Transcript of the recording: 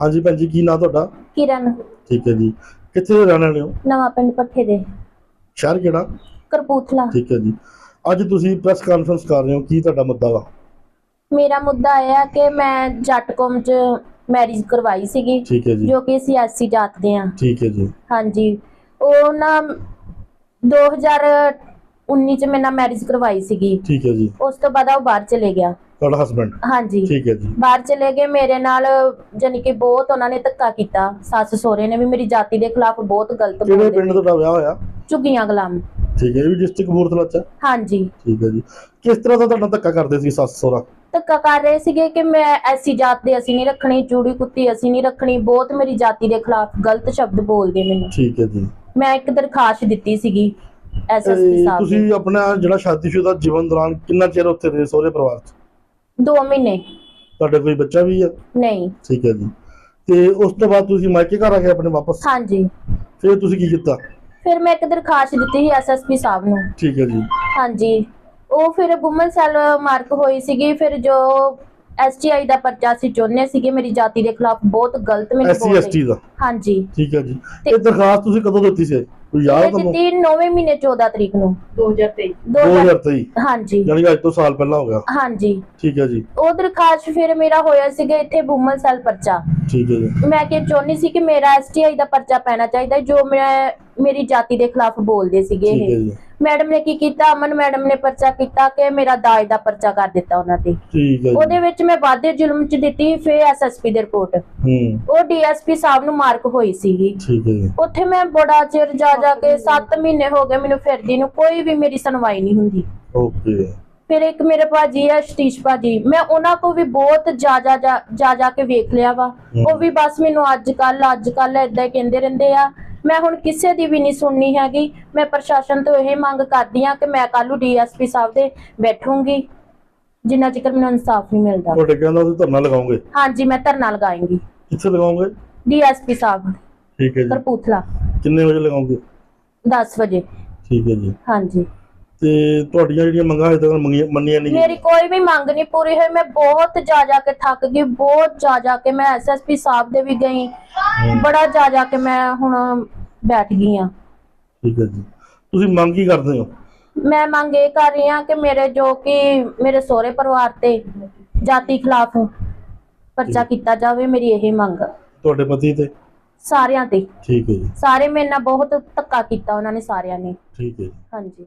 ਹਾਂਜੀ ਭੈਣ ਜੀ ਕੀ ਨਾਂ ਤੁਹਾਡਾ? ਕਿਰਨ। ਠੀਕ ਹੈ ਜੀ। ਕਿੱਥੇ ਦੇ ਰਹਿਣ ਵਾਲੇ ਹੋ? ਨਵਾਂ ਪਿੰਡ ਪੱਠੇ ਦੇ। ਸ਼ਹਿਰ ਕਿਹੜਾ? ਕਰਪੂਥਲਾ ਠੀਕ ਹੈ ਜੀ। ਅੱਜ ਤੁਸੀਂ ਪ੍ਰੈਸ ਕਾਨਫਰੰਸ ਕਰ ਰਹੇ ਹੋ। ਕੀ ਤੁਹਾਡਾ ਮੁੱਦਾ ਵਾ? ਮੇਰਾ ਮੁੱਦਾ ਇਹ ਆ ਕਿ ਮੈਂ ਜੱਟਕੋਮ ਚ ਮੈਰਿਜ ਕਰਵਾਈ ਸੀਗੀ ਠੀਕ ਹੈ ਜੀ। ਜੋ ਕਿ ਐਸਸੀ ਜਾਤ ਦੇ ਆ। ਠੀਕ ਹੈ ਜੀ। ਹਾਂਜੀ। ਉਹ ਨਾ 2019 ਚ ਮੈਂ ਨਾ ਮੈਰਿਜ ਕਰਵਾਈ ਸੀਗੀ। ਠੀਕ ਹੈ ਜੀ। ਉਸ ਤੋਂ ਬਾਅਦ ਉਹ ਬਾਹਰ ਚਲੇ ਗਿਆ। ਤੁਹਾਡਾ ਹਸਬੰਡ ਹਾਂਜੀ। ਠੀਕ ਹੈ ਜੀ। ਬਾਹਰ ਚਲੇ ਗਏ ਮੇਰੇ ਨਾਲ ਜਾਣੀ ਕਿ ਬਹੁਤ ਉਹਨਾਂ ਨੇ ਧੱਕਾ ਕੀਤਾ। ਸੱਸ ਸਹੁਰੇ ਨੇ ਵੀ ਮੇਰੀ ਜਾਤੀ ਦੇ ਖਿਲਾਫ ਬਹੁਤ ਗਲਤ ਕਿਹੜੇ ਪਿੰਡ ਤੁਹਾਡਾ ਵਿਆਹ ਹੋਇਆ? ਝੁੱਗੀਆਂ ਗੁਲਾਮ ਠੀਕ ਹੈ ਵੀ ਡਿਸਟ੍ਰਿਕਟ ਕਪੂਰਥਲਾ ਚ? ਹਾਂਜੀ। ਠੀਕ ਹੈ ਜੀ। ਕਿਸ ਤਰ੍ਹਾਂ ਦਾ ਤੁਹਾਡਾ ਧੱਕਾ ਕਰਦੇ ਸੀ ਸੱਸ ਸਹੁਰਾ? ਧੱਕਾ ਕਰ ਰਹੇ ਸੀਗੇ ਕਿ ਮੈਂ ਐਸੀ ਜਾਤ ਦੇ ਅਸੀਂ ਨਹੀਂ ਰੱਖਣੀ ਚੂੜੀ ਕੁੱਤੀ ਅਸੀਂ ਨਹੀਂ ਰੱਖਣੀ ਬਹੁਤ ਮੇਰੀ ਜਾਤੀ ਦੇ ਖਿਲਾਫ ਗਲਤ ਸ਼ਬਦ ਬੋਲਦੇ ਮੈਨੂੰ। ਠੀਕ ਹੈ ਜੀ। ਮੈਂ ਇੱਕ ਦਰਖਾਸਤ ਦਿੱਤੀ ਸੀਗੀ ਐਸਐਸਪੀ ਤੇ ਸਾਹਿਬ ਤੁਸੀਂ ਆਪਣਾ ਜਿਹੜਾ ਸ਼ਾਦੀशुदा ਜੀਵਨ ਦੌਰਾਨ ਕਿੰਨਾ ਚਿਰ ਉੱਥੇ ਰਹੇ ਸਹੁਰੇ ਪਰਿਵਾਰ ਚ? 2 ਮਹੀਨੇ। ਤੁਹਾਡਾ ਕੋਈ ਬੱਚਾ ਵੀ ਹੈ ਨਹੀਂ। ਠੀਕ ਹੈ ਜੀ। ਤੇ ਉਸ ਤੋਂ ਬਾਅਦ ਤੁਸੀਂ ਮਾਇਕੇ ਘਰ ਆ ਗਏ ਆਪਣੇ ਵਾਪਸ? ਹਾਂਜੀ। ਫਿਰ ਤੁਸੀਂ ਕੀ ਕੀਤਾ? ਫਿਰ ਮੈਂ ਇੱਕ ਦਰਖਾਸਤ ਦਿੱਤੀ ਸੀ ਐਸਐਸਪੀ ਸਾਹਿਬ ਨੂੰ। ਠੀਕ ਹੈ ਜੀ। ਹਾਂਜੀ। ਉਹ ਫਿਰ ਵੂਮਨ ਸੈਲ ਮਾਰਕ ਹੋਈ ਸੀਗੀ। ਫਿਰ ਜੋ ਐਸਟੀਆਈ ਦਾ ਪਰਚਾ ਸੀ ਚੋਨੇ ਸੀਗੇ ਮੇਰੀ ਜਾਤੀ ਦੇ ਖਿਲਾਫ ਬਹੁਤ ਗਲਤ ਮੈਨੂੰ ਐਸਸੀ ਬੋਲ ਐਸਟੀ ਦਾ? ਹਾਂਜੀ। ਠੀਕ ਹੈ ਜੀ। ਤੇ- ਇਹ ਦਰਖਾਸਤ ਤੁਸੀਂ ਕਦੋਂ ਦਿੱਤੀ ਸੀ? ਕੋਈ ਯਾਦ ਤੁਹਾਨੂੰ ਦਿੱਤੀ 9ਵੇਂ ਮਹੀਨੇ 14 ਤਰੀਕ ਨੂੰ। 2023 2023 ਹਾਂਜੀ। ਯਾਨੀ ਅੱਜ ਤੋਂ ਸਾਲ ਪਹਿਲਾਂ ਹੋ ਗਿਆ। ਹਾਂਜੀ। ਠੀਕ ਹੈ ਜੀ। ਉਹ ਦਰਖਾਸਤ ਫਿਰ ਮੇਰਾ ਹੋਇਆ ਸੀਗਾ ਇੱਥੇ ਵੂਮਨ ਸੈਲ ਪਰਚਾ। ਠੀਕ ਹੈ ਜੀ। ਮੈਂ ਕਿ ਚਾਹੁੰਦੀ ਸੀ ਕਿ ਮੇਰਾ ਐਸਟੀਆਈ ਦਾ ਪਰਚਾ ਪੈਣਾ ਚਾਹੀਦਾ ਜੋ ਮੈਂ ਮੇਰੀ ਜਾਤੀ ਦੇ ਖਿਲਾਫ ਬੋਲਦੇ ਸੀਗੇ ਠੀਕ ਹੈ ਇਹ। ਜੀ। ਮੈਡਮ ਨੇ ਕੀ ਕੀਤਾ? ਅਮਨ ਮੈਡਮ ਨੇ ਪਰਚਾ ਕੀਤਾ ਕਿ ਮੇਰਾ ਦਾਜ ਦਾ ਪਰਚਾ ਕਰ ਦਿੱਤਾ ਉਹਨਾਂ ਤੇ। ਠੀਕ ਹੈ ਜੀ। ਉਹਦੇ ਵਿੱਚ ਮੈਂ ਵਾਧੇ ਜ਼ੁਲਮ ਚ ਦਿੱਤੀ ਫਿਰ ਐਸਐਸਪੀ ਦੀ ਰਿਪੋਰਟ। ਹੂੰ। ਉਹ ਡੀਐਸਪੀ ਸਾਹਿਬ ਨੂੰ ਮਾਰਕ ਹੋਈ ਸੀਗੀ। ਠੀਕ ਹੈ ਜੀ। ਉੱਥੇ ਮੈਂ ਬੜਾ ਚਿਰ ਜਾ ਜਾ ਕੇ 7 ਮਹੀਨੇ ਹੋ ਗਏ ਮੈਨੂੰ ਫਿਰਦੀ ਨੂੰ ਕੋਈ ਵੀ ਮੇਰੀ ਸੁਣਵਾਈ ਨਹੀਂ ਹੁੰਦੀ। ਓਕੇ। ਫਿਰ ਇੱਕ ਮੇਰੇ ਭਾਜੀ ਹੈ ਸਤੀਸ਼ ਭਾਜੀ ਮੈਂ ਉਹਨਾਂ ਕੋ ਵੀ ਬਹੁਤ ਜਾ ਜਾ ਜਾ ਜਾ ਕੇ ਵੇਖ ਲਿਆ ਵਾ। ਉਹ ਵੀ ਬਸ ਮੈਨੂੰ ਅੱਜ ਕੱਲ ਅੱਜ ਕੱਲ ਏਦਾਂ ਹੀ ਕਹਿੰਦੇ ਰਹਿੰਦੇ ਆ ਮੈਂ ਹੁਣ ਕਿਸੇ ਦੀ ਵੀ ਨਹੀਂ ਸੁਣਨੀ ਹੈਗੀ। ਮੈਂ ਪ੍ਰਸ਼ਾਸਨ ਤੋਂ ਇਹ ਮੰਗ ਕਰਦੀ ਆ ਕਿ ਮੈਂ ਕੱਲ੍ਹ ਨੂੰ ਡੀਐਸਪੀ ਸਾਹਿਬ ਦੇ ਬੈਠੂੰਗੀ ਜਿੰਨਾ ਚਿਰ ਮੈਨੂੰ ਇਨਸਾਫ ਨਹੀਂ ਮਿਲਦਾ। ਤੁਹਾਡੇ ਕਹਿੰਦਾ ਤੁਸੀਂ ਧਰਨਾ ਲਗਾਓਗੇ? ਹਾਂਜੀ ਮੈਂ ਧਰਨਾ ਲਗਾਏਂਗੀ। ਕਿੱਥੇ ਲਗਾਓਗੇ? ਡੀਐਸਪੀ ਸਾਹਿਬ। ਠੀਕ ਹੈ ਜੀ। ਕਰਪੂਥਲਾ ਕਿੰਨੇ ਵਜੇ ਲਗਾਓਗੇ? 10 ਵਜੇ। ਠੀਕ ਹੈ ਜੀ। ਹਾਂਜੀ। ਤੇ ਤੁਹਾਡੀਆਂ ਜਿਹੜੀਆਂ ਮੰਗਾਂ ਹਜੇ ਤੱਕ ਮੰਨੀਆਂ ਨਹੀਂ ਮੇਰੀ ਕੋਈ ਵੀ ਮੰਗ ਨਹੀਂ ਪੂਰੀ ਹੋਈ। ਮੈਂ ਬਹੁਤ ਜਾ ਜਾ ਕੇ ਥੱਕ ਗਈ ਬਹੁਤ ਜਾ ਜਾ ਕੇ ਮੈਂ ਐਸਐਸਪੀ ਸਾਹਿਬ ਦੇ ਵੀ ਗਈ। ਬੜਾ ਜਾ ਜਾ ਕੇ ਮੈਂ ਹੁਣ ਬੈਠ ਗਈ ਆ। ਠੀਕ ਹੈ ਜੀ। ਤੁਸੀਂ ਮੰਗ ਕੀ ਕਰਦੇ ਹੋ? ਮੈਂ ਮੰਗ ਇਹ ਕਰ ਰਹੀ ਹਾਂ ਕਿ ਮੇਰੇ ਜੋ ਕਿ ਮੇਰੇ ਸਹੁਰੇ ਪਰਿਵਾਰ ਤੇ ਜਾਤੀ ਖਿਲਾਫ ਪਰਚਾ ਕੀਤਾ ਜਾਵੇ ਮੇਰੀ ਇਹ ਮੰਗ। ਤੁਹਾਡੇ ਪਤੀ ਤੇ? ਸਾਰਿਆਂ ਤੇ। ਠੀਕ ਹੈ ਜੀ। ਸਾਰੇ ਮੇਰੇ ਨਾਲ ਬਹੁਤ ਧੱਕਾ ਕੀਤਾ ਉਹਨਾਂ ਨੇ ਸਾਰਿਆਂ ਨੇ। ਠੀਕ ਹੈ ਜੀ। ਹਾਂਜੀ।